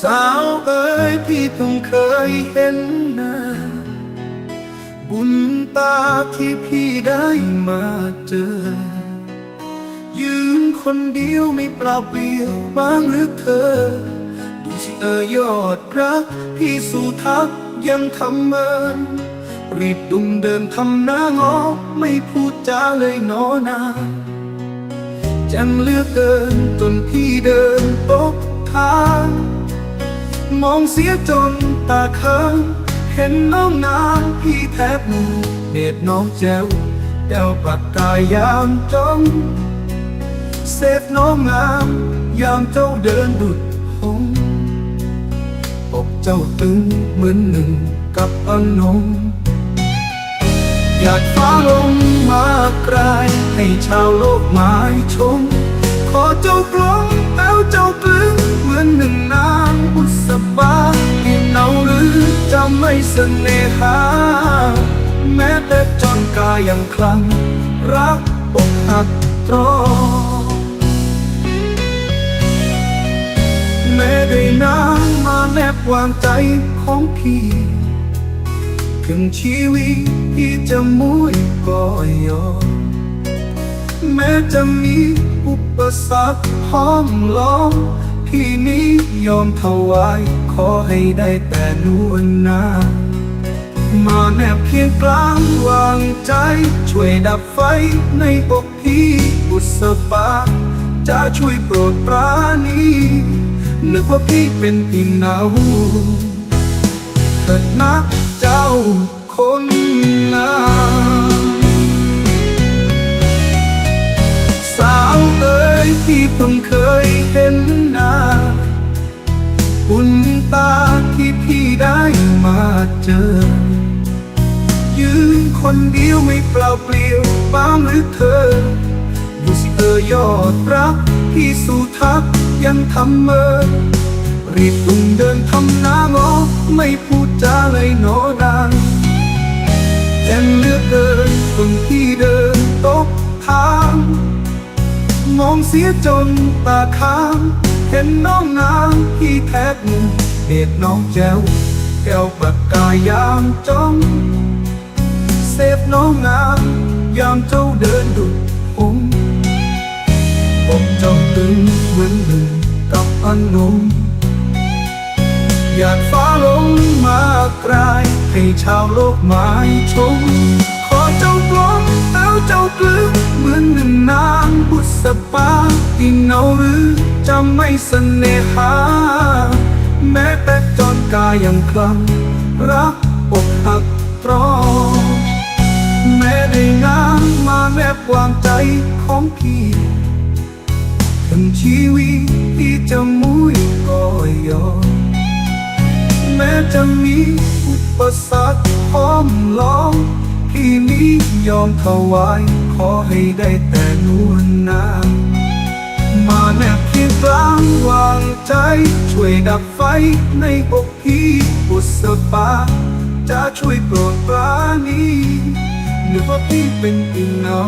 สาวเอ้ยพี่เพิ่งเคยเห็นหน้า บุญตาที่พี่ได้มาเจอ ยืนคนเดียวไม่เปล่าเปลี่ยวบ้างหรือเธอ ดูสิเออยอดรัก พี่สู่ทักยังทำเมินรีบดุงเดินทำหน้างอไม่พูดจาเลยนอนาจังเลือกเกินจนพี่ มองเสียจนตาค้างเห็นน้องนางพี่แทบมือเด็ดน้องแจวแก้วปากกายามจ้องเสพน้องงามยามเจ้าเดินดุดหงส์อกเจ้าตึงเหมือนหนึ่งกับอันนงอยากฟ้าลงมากลาย ให้ชาวโลกหมายชม ขอเจ้ากลงแล้วเจ้าปลึงเหมือนหนึ่งนา รือจะไม่เสน่หา แม้แต่จนกายยังคลั่งรักอกหักตรอแม้ได้นางมาแนบวางใจของพี่ถึงชีวิตที่จะมุยก็ยอมแม้จะมีอุปสรรคห้อมล้อม พี่นี้ยอมถวายขอให้ได้แต่นวลนา มาแนบเคียงกลางวางใจ ช่วยดับไฟในอกพี่บุษบาจะช่วยโปรดปราณีนึกว่าพี่เป็นพี่เนาเถิดนะจ้า เจอยืนคนเดียวไม่เปล่าเปลี่ยวบ้างหรือเธอดูสิเออยอดรักพี่สู่ทักยังทำเมอรีบตุงเดินทำหน้างอไม่พูดจาเลยโนดางแจ่มเลือกเกินคนที่เดินตกทาง มองเสียจนตาค้าง เห็นน้องนางพี่แทบเด็ดน้องแจ้ว แก้วปากกายยามจ้อง เสพน้องงาม ยามเจ้าเดินดุดหงส์อกเจ้าตึงเหมือนหนึ่งกับอันงอยากฟ้าลงมากลาย ให้ชาวโลกหมายชม ขอเจ้ากลมแล้วเจ้ากลึกเหมือนหนึ่งนางบุษบาที่เงาหรือจะไม่เสน่หา แม้แต่ กายยังคลั่งรักอกหักตรอแม้ได้งามมาแนบวางใจของพี่ถึงชีวิตที่จะมุยก็ยอมแม้จะมีอุปสรรคห้อมล้อมพี่นี้ยอมถวายขอให้ได้แต่นวลนา ใจ ช่วยดับไฟในอกพี่บุษบาจะช่วยโปรดปราณีนึกว่าพี่เป็นอีเงา